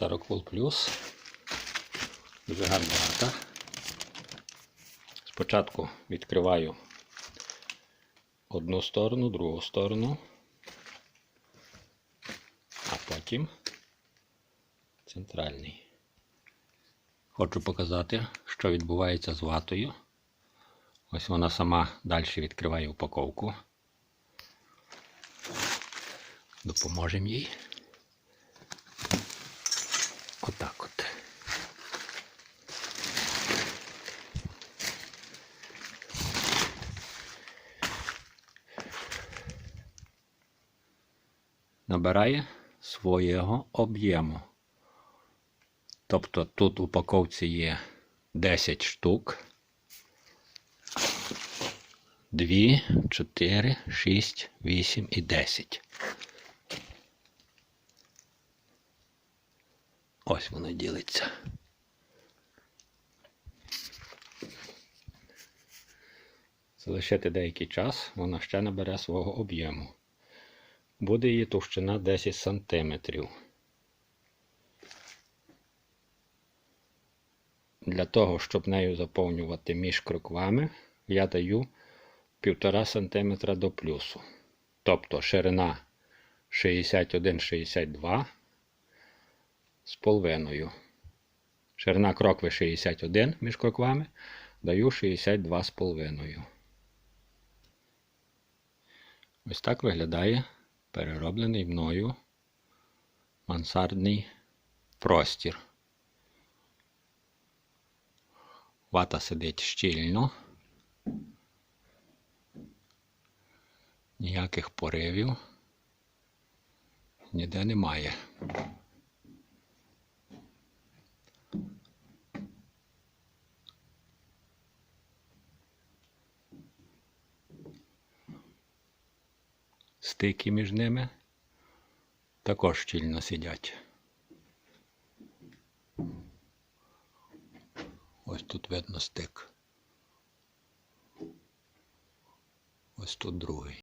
Вата Rockwool Plus. Дуже гарна вата. Спочатку відкриваю одну сторону, другу сторону, а потім центральний. Хочу показати, що відбувається з ватою. Ось вона сама далі відкриває упаковку. Допоможемо їй. Набирає свого об'єму. Тобто тут в упаковці є 10 штук. 2, 4, 6, 8 і 10. Ось воно ділиться. Залишити деякий час, вона ще набере свого об'єму. Буде її товщина 10 см. Для того, щоб нею заповнювати між кроквами, я даю 1,5 см до плюсу. Тобто ширина 61-62 з половиною. Ширина крокви 61 між кроквами, даю 62 з половиною. Ось так виглядає перероблений мною мансардний простір. Вата сидить щільно. Ніяких поривів ніде немає. Стики між ними також щільно сидять. Ось тут видно стик. Ось тут другий.